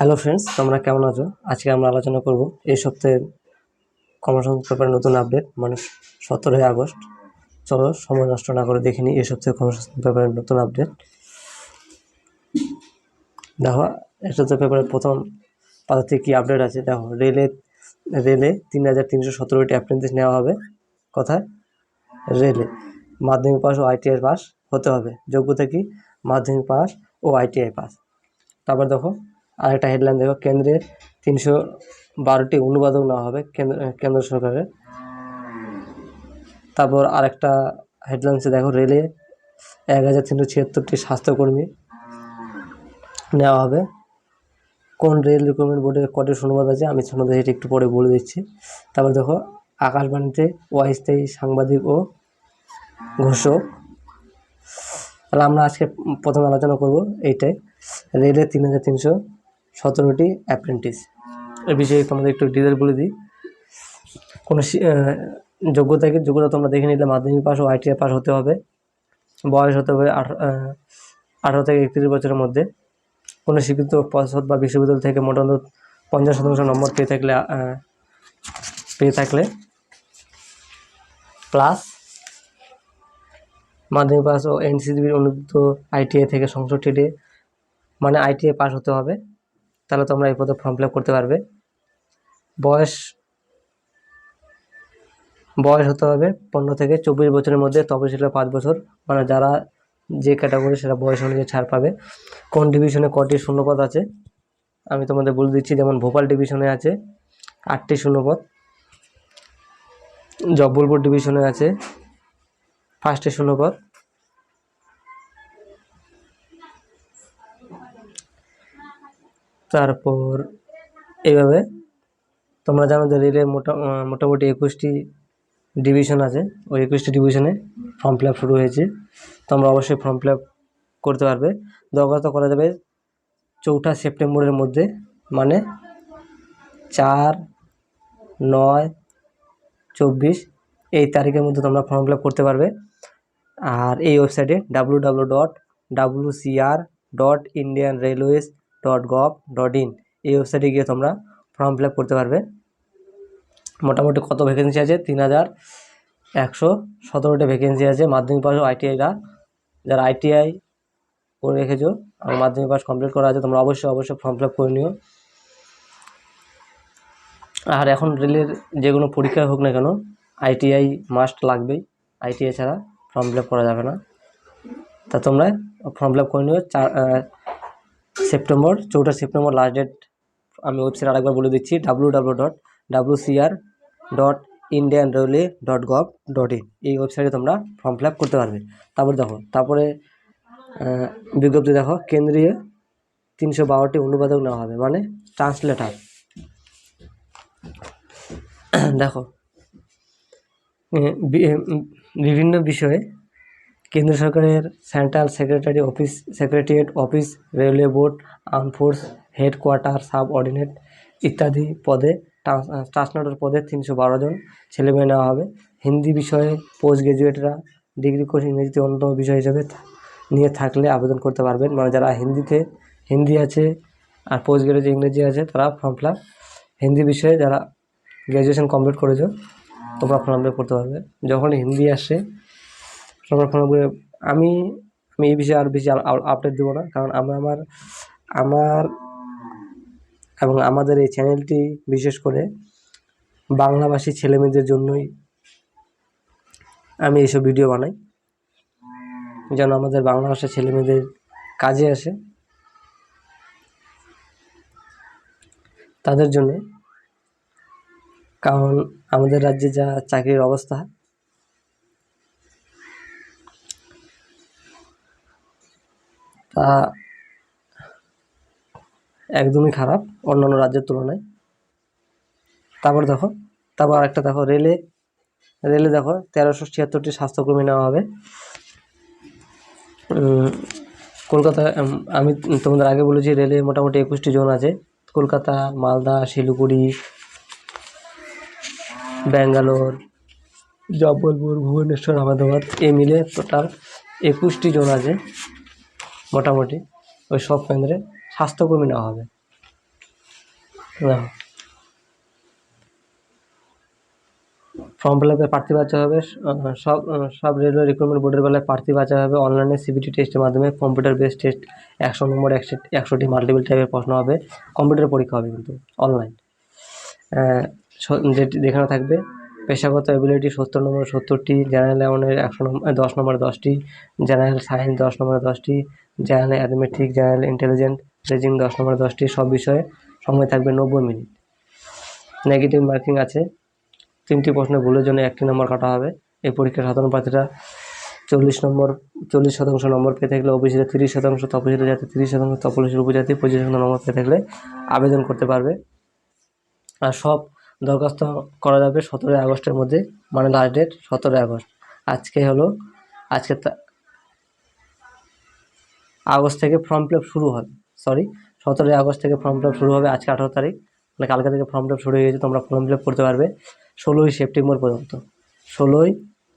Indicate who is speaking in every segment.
Speaker 1: Hello friends, তোমরা কেমন আছো? আজকে আমরা আলোচনা করব এই সপ্তাহের কর্মসংস্থান পেপারের নতুন আপডেট মানে সতেরোই আগস্ট। চলো সময় নষ্ট না করে দেখে নিই এই সপ্তাহের কর্মসংস্থান পেপারের নতুন আপডেট। দেখো, এই সপ্তাহের পেপারের প্রথম পাতা থেকে কী আপডেট আছে? দেখো, রেলে রেলে তিন হাজার তিনশো সতেরোটি অ্যাপ্রেন্টিস নেওয়া হবে। কোথায়, রেলে, মাধ্যমিক পাস ও আইটিআই পাস হতে হবে। যোগ্যতা কি? মাধ্যমিক পাস ও আইটিআই পাস। তারপর দেখো আরেকটা হেডলাইন দেখো কেন্দ্রের তিনশো বারোটি অনুবাদক নেওয়া হবে কেন্দ্র কেন্দ্র সরকারের। তারপর আরেকটা হেডলাইন্সে দেখো, রেলে এক হাজার তিনশো ছিয়াত্তরটি স্বাস্থ্যকর্মী নেওয়া হবে। কোন রেল রিক্রুটমেন্ট বোর্ডের কটের অনুবাদ আছে? আমি তোমাদের সেটা একটু পরে বলে দিচ্ছি। তারপর দেখো, আকাশবাণীতে অস্থায়ী সাংবাদিক ও ঘোষক। তাহলে আমরা আজকে প্রথমে আলোচনা করব এইটাই। রেলের তিন হাজার তিনশো সতেরোটি অ্যাপ্রেন্টিস এ বিষয়ে তোমাদের একটু ডিটেল বলে দিই। কোনো যোগ্যতাকে যোগ্যতা তোমরা দেখে নিলে মাধ্যমিক পাস ও আইটিআই পাস হতে হবে। বয়স হতে হবে আঠারো থেকে একত্রিশ বছরের মধ্যে। কোনো স্বীকৃত পর্ষদ বা বিশ্ববিদ্যালয় থেকে মোটামুটি পঞ্চাশ শতাংশ নম্বর পেয়ে থাকলে পেয়ে থাকলে। প্লাস মাধ্যমিক পাস ও এনসিসিবির অনুদিত আইটিআই থেকে সংসদ মানে আইটিআই পাস হতে হবে। তাহলে তোমরা এই পদে ফর্ম ফিল করতে পারবে। বয়স বয়স হতে হবে পনেরো থেকে চব্বিশ বছরের মধ্যে তপশিলে পাঁচ বছর। মানে যারা যে ক্যাটাগরি সেটা বয়স অনুযায়ী ছাড় পাবে। কোন ডিভিশনে কটি শূন্যপদ আছে? আমি তোমাদের বলে দিচ্ছি, যেমন ভোপাল ডিভিশনে আছে, আটটি শূন্যপদ। জব্বলপুর ডিভিশনে আছে ফার্স্টে শূন্যপদ। তারপর এইভাবে তোমরা জানো যে রেলের মোটা মোটামুটি একুশটি ডিভিশন আছে। ওই একুশটি ডিভিশনে ফর্ম ফিল আপ শুরু হয়েছে। তোমরা অবশ্যই ফর্ম ফিল আপ করতে পারবে। দরখাস্ত করা যাবে চৌঠা সেপ্টেম্বরের মধ্যে মানে চার, নয়, চব্বিশ, এই তারিখের মধ্যে তোমরা ফর্ম ফিল আপ করতে পারবে। আর এই ওয়েবসাইটে W W dot W CR dot Indian railways dot gov dot in এই ওয়েবসাইটে গিয়ে তোমরা ফর্ম ফিল করতে পারবে। মোটামুটি কত ভ্যাকেন্সি আছে? তিন হাজার একশো সতেরোটা ভ্যাকেন্সি আছে। মাধ্যমিক পাস ও আইটিআইরা যারা আইটিআই করে রেখেছো, আর মাধ্যমিক পাস কমপ্লিট করা আছে, তোমরা অবশ্যই অবশ্যই ফর্ম ফিল করে নিও। আর এখন রেলের যে কোনো পরীক্ষা হোক না কেন আইটিআই মাস্ট লাগবেই। আইটিআই ছাড়া ফর্ম ফিল করা যাবে না। তা তোমরা ফর্ম ফিল করে নিও। চার সেপ্টেম্বর, চৌঠা সেপ্টেম্বর লাস্ট ডেট আমি ওয়েবসাইট আরেকবার বলে দিচ্ছি W W dot W CR dot Indian railway dot gov dot in এই ওয়েবসাইটে তোমরা ফর্ম ফিল আপ করতে পারবে। তারপর দেখো, তারপরে বিজ্ঞপ্তি দেখো, কেন্দ্রীয় তিনশো বারোটি অনুবাদক নেওয়া হবে মানে ট্রান্সলেটার দেখো বিভিন্ন বিষয়ে কেন্দ্র সরকারের central secretary office, secretariat office, railway board arm force, headquarter subordinate ইত্যাদি পদে ট্রান্সলেটর পদে তিনশো বারো জন ছেলেমেয়ে নেওয়া হবে। হিন্দি বিষয়ে পোস্ট গ্রাজুয়েটরা ডিগ্রি কোর্স ইংরেজিতে অন্যতম বিষয় হিসেবে নিয়ে থাকলে আবেদন করতে পারবেন। মানে যারা হিন্দিতে, হিন্দি আছে আর পোস্ট গ্রাজুয়েট ইংরেজি আছে, তারা ফর্ম ফিল হিন্দি বিষয়ে যারা গ্র্যাজুয়েশন কমপ্লিট করেছ, তোমরা ফর্ম ফিল করতে পারবে। যখন হিন্দি আসে ফিল আমি আমি এই বিষয়ে আর বেশি আপডেট দেবো না। কারণ আমি আমার আমার এবং আমাদের এই চ্যানেলটি বিশেষ করে বাংলাভাষী ছেলেমেয়েদের জন্যই আমি এইসব ভিডিও বানাই। যেন আমাদের বাংলা ভাষার ছেলেমেয়েদের কাজে আসে। তাদের জন্য। কারণ আমাদের রাজ্যে যা চাকরির অবস্থা তা একদমই খারাপ অন্যান্য রাজ্যের তুলনায়। তারপর দেখো, তারপর একটা দেখো, রেলে রেলে দেখো, তেরোশো ছিয়াত্তরটি স্বাস্থ্যকর্মী নেওয়া হবে। কলকাতা আমি তোমাদের আগে বলেছি রেলে মোটামুটি একুশটি জোন আছে। কলকাতা, মালদা, শিলিগুড়ি, ব্যাঙ্গালোর জব্বলপুর ভুবনেশ্বর, আহমেদাবাদ, এ মিলে টোটাল একুশটি জন আছে। মোটামুটি ওই সব কেন্দ্রে স্বাস্থ্যকর্মী নেওয়া হবে। ফর্ম ফিল আপে প্রার্থী বাঁচা হবে, সব সব রেলওয়ে রিক্রুটমেন্ট বোর্ডের বেলায় প্রার্থী বাঁচা হবে অনলাইনে সিবিটি টেস্টের মাধ্যমে কম্পিউটার বেস টেস্ট একশো নম্বর, একশো, একশোটি মাল্টিপল টাইপের প্রশ্ন হবে কম্পিউটার পরীক্ষা হবে কিন্তু অনলাইন যেটি যেখানে থাকবে, পেশাগত এবিলিটি সত্তর নম্বর, সত্তরটি জেনারেল এমনের একশো নম্বর দশ নম্বর দশটি জেনারেল সায়েন্স দশ নম্বরে দশটি general arithmetic general intelligent, reasoning দশ নম্বর দশটি সব বিষয়ে সময় থাকবে নব্বই মিনিট। নেগেটিভ মার্কিং আছে। তিনটি প্রশ্নে ভুলের জন্য একটি নম্বর কাটা হবে। এই পরীক্ষার সাধারণ প্রার্থীরা চল্লিশ নম্বর, চল্লিশ শতাংশ নম্বর পেয়ে থাকলে অফিসিতে তিরিশ শতাংশ তপশিলি জাতি তিরিশ শতাংশ তপশিলি উপজাতি পঁচিশ শতাংশ নম্বর পেয়ে থাকলে আবেদন করতে পারবে। আর সব দরখাস্ত করা যাবে সতেরোই আগস্টের মধ্যে মানে লাস্ট ডেট সতেরোই আগস্ট। আজকে হলো, আজকে আগস্ট থেকে ফর্ম ফিল শুরু হবে। সরি সতেরোই আগস্ট থেকে ফর্ম ফিল শুরু হবে আজকে আঠারো তারিখ। মানে কালকে থেকে ফর্ম ফিল শুরু হয়ে গেছে, তোমরা ফর্ম ফিল করতে পারবে ষোলোই সেপ্টেম্বর পর্যন্ত। ষোলোই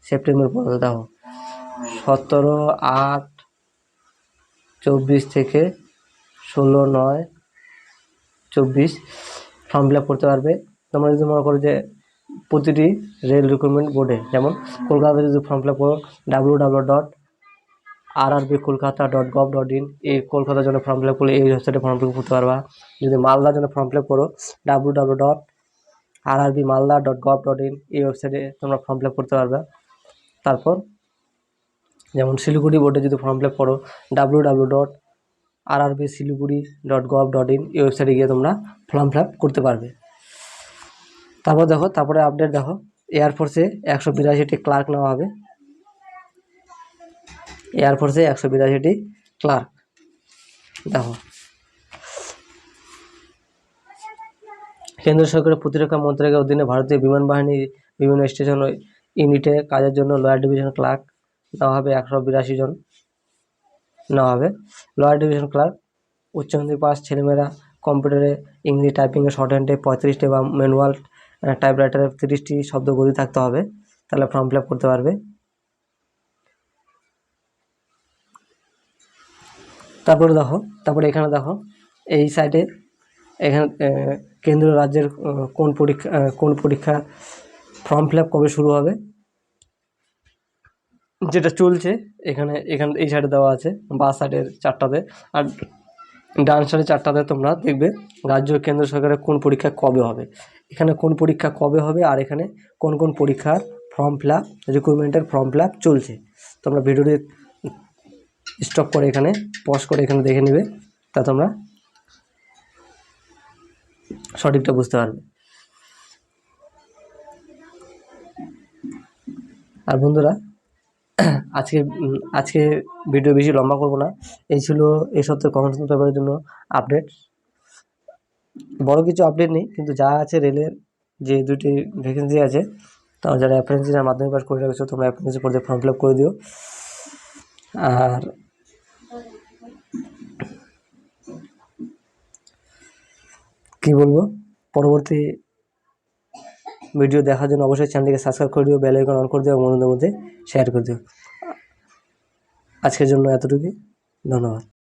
Speaker 1: সেপ্টেম্বর পর্যন্ত, দেখো। সতেরো আট চব্বিশ থেকে ষোলো নয় চব্বিশ ফর্ম ফিল করতে পারবে। তোমরা যদি মনে করো যে প্রতিটি রেল রিক্রুটমেন্ট বোর্ডে যেমন কলকাতাতে যদি ফর্ম ফিল আপ করো W W dot R R B Kolkata dot gov dot in এই কলকাতার জন্য ফর্ম ফিল আপ করলে এই ওয়েবসাইটে ফর্ম ফিল আপ করতে পারবা। যদি মালদার জন্য ফর্ম ফিল আপ করো W W dot R R Malda dot gov dot in এই ওয়েবসাইটে তোমরা ফর্ম ফিল আপ করতে পারবে। তারপর যেমন শিলিগুড়ি বোর্ডে যদি ফর্ম ফিল আপ করো W W dot R R B Siliguri dot gov dot in এই ওয়েবসাইটে গিয়ে তোমরা ফর্ম ফিল আপ করতে পারবে। তারপর দেখো, তারপরে আপডেট দেখো এয়ারফোর্সে একশো বিরাশিটি ক্লার্ক নেওয়া হবে। এয়ারফোর্সে একশো বিরাশিটি ক্লার্ক দেখো। কেন্দ্র সরকারের প্রতিরক্ষা মন্ত্রকের অধীনে ভারতীয় বিমান বাহিনী বিভিন্ন স্টেশন ও ইউনিটে কাজের জন্য লোয়ার ডিভিশন ক্লার্ক নেওয়া হবে একশো বিরাশি জন। নেওয়া হবে। লোয়ার ডিভিশন ক্লার্ক উচ্চ মাধ্যমিক পাস ছেলেমেয়েরা কম্পিউটারে ইংরেজি টাইপিংয়ে শর্ট হ্যান্ডে পঁয়ত্রিশটি বা ম্যানুয়াল টাইপরাইটারে তিরিশটি শব্দ গতি থাকতে হবে। তাহলে ফর্ম ফিল আপ করতে পারবে। তারপরে দেখো, তারপরে এখানে দেখো, এই সাইডে এখানে কেন্দ্র রাজ্যের কোন পরীক্ষা কোন পরীক্ষা ফর্ম ফিল কবে শুরু হবে, যেটা চলছে, এখানে এখানে, এই সাইডে দেওয়া আছে, বা সাইডের চারটাতে, আর ডান সাইডে চারটাতে তোমরা দেখবে রাজ্য কেন্দ্র সরকারের কোন পরীক্ষা কবে হবে, এখানে কোন পরীক্ষা কবে হবে, আর এখানে কোন কোন পরীক্ষার ফর্ম ফিল আপ রিক্রুটমেন্টের ফর্ম ফিল আপ চলছে, তোমরা ভিডিওটি স্টপ করে এখানে পজ করে এখানে দেখে নেবে তা তোমরা সঠিকটা বুঝতে পারবে। আর বন্ধুরা, আজকে আজকে ভিডিও বেশি লম্বা করব না। এই ছিল এই সপ্তাহে কনস্টেবল পেপারের জন্য আপডেট বড় কিছু আপডেট নেই, কিন্তু যা আছে রেলের যে দুটি ভ্যাকেন্সি আছে, তাও যারা অ্যাপ্রেন্সিসের মাধ্যমিক পাস করে রাখছো, তোমরা অ্যাপ্রেন্সিস পড়তে ফর্ম ফিল আপ করে দিও। আর কি বলব? পরবর্তী ভিডিও দেখার জন্য অবশ্যই চ্যানেলটিকে সাবস্ক্রাইব করে দিও বেল আইকন অন করে দিও এবং বন্ধুদের মধ্যে শেয়ার করে দিও। আজকের জন্য এতটুকুই। ধন্যবাদ।